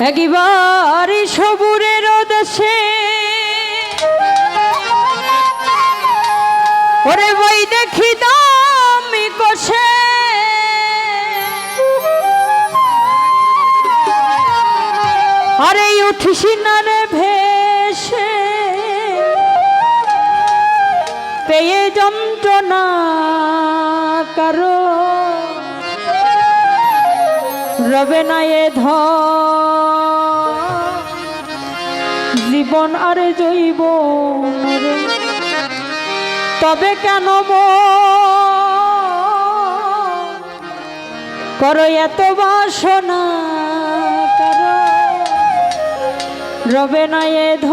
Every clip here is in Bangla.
একবার সবুরের দেশে। ওরে বই দেখি দামি কষে। আরে উঠিস না রে ভেসে। পেয়ে যন্ত্রণা কারও। রবে না এ ধর জীবন আর জৈব তবে কেন করো এত বাসনা করো। রবে না এ ধ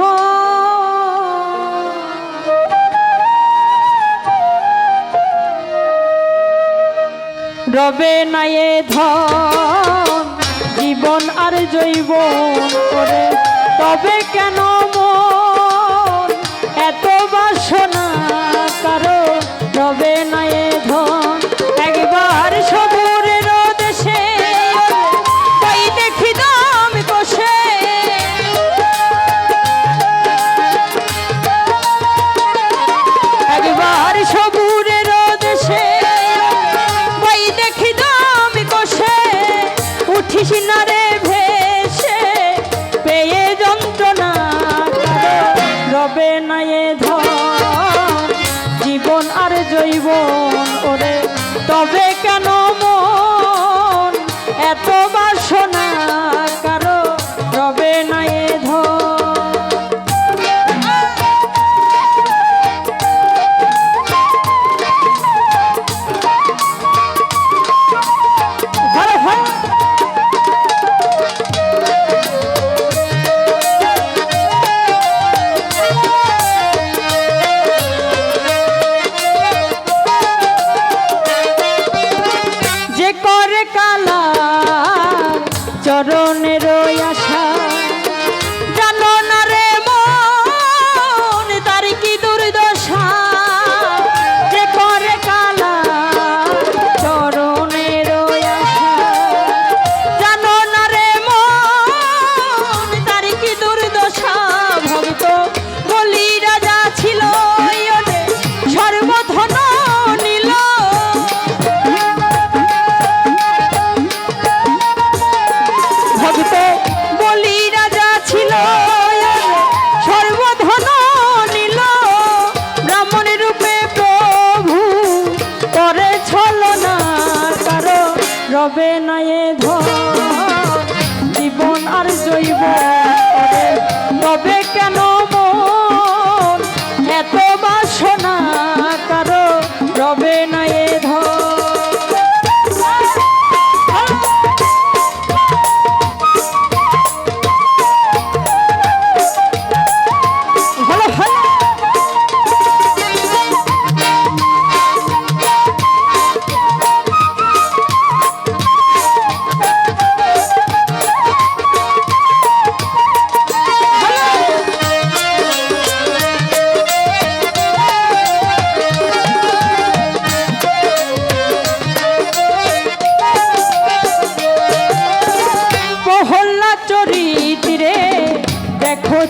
রবে না এ জীবন আর জৈব করে তবে কেন তবে কেন? চরণের হবে না এ জীবন আর জৈব তবে কেন মন? এত বাসনা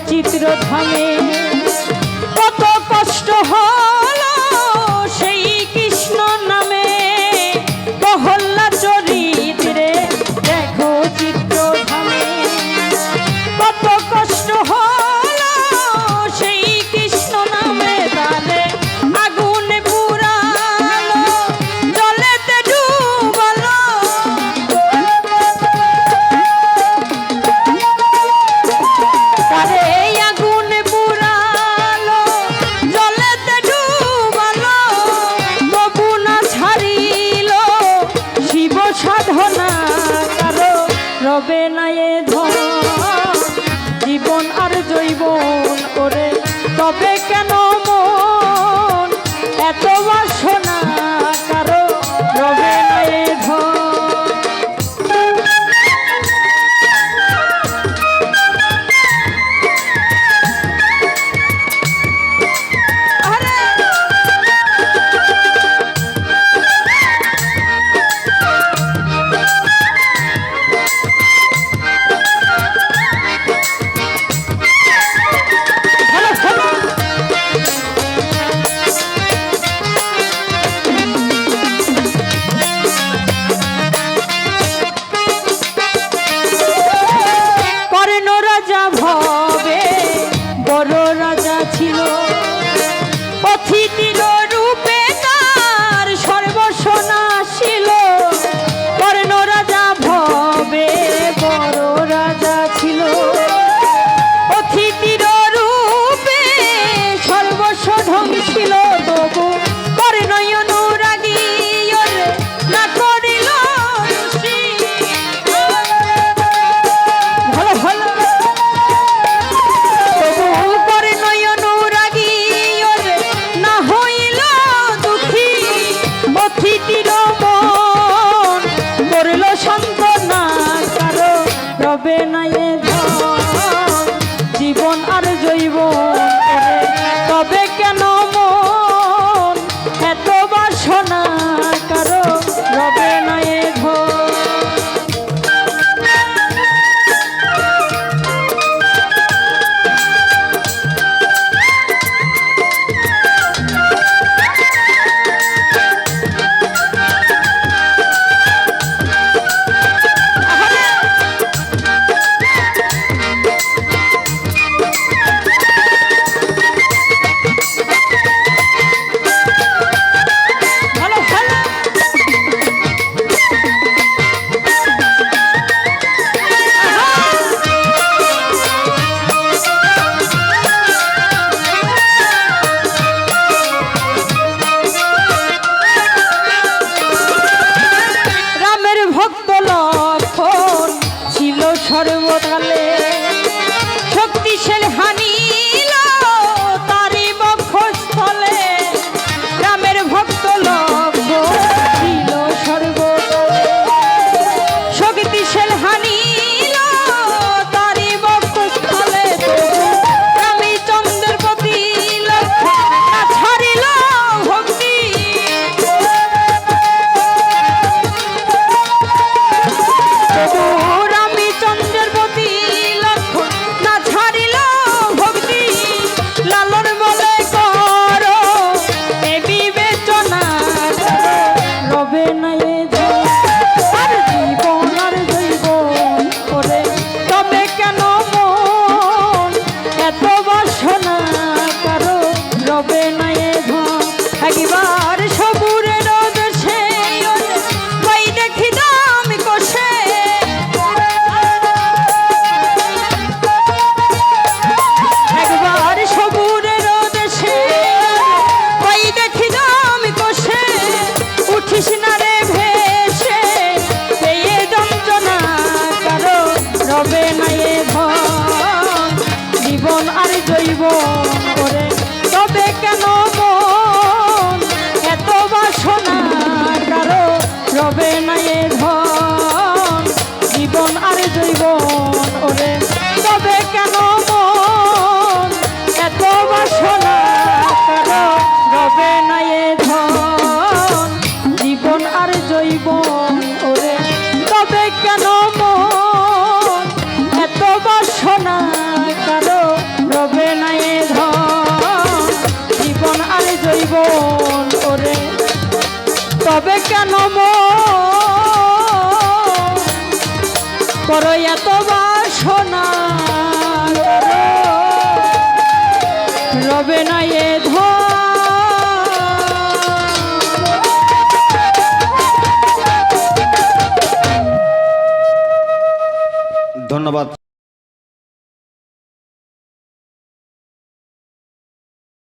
চিত্রধামে তবে কেন মর এত বাসনা রবে না এ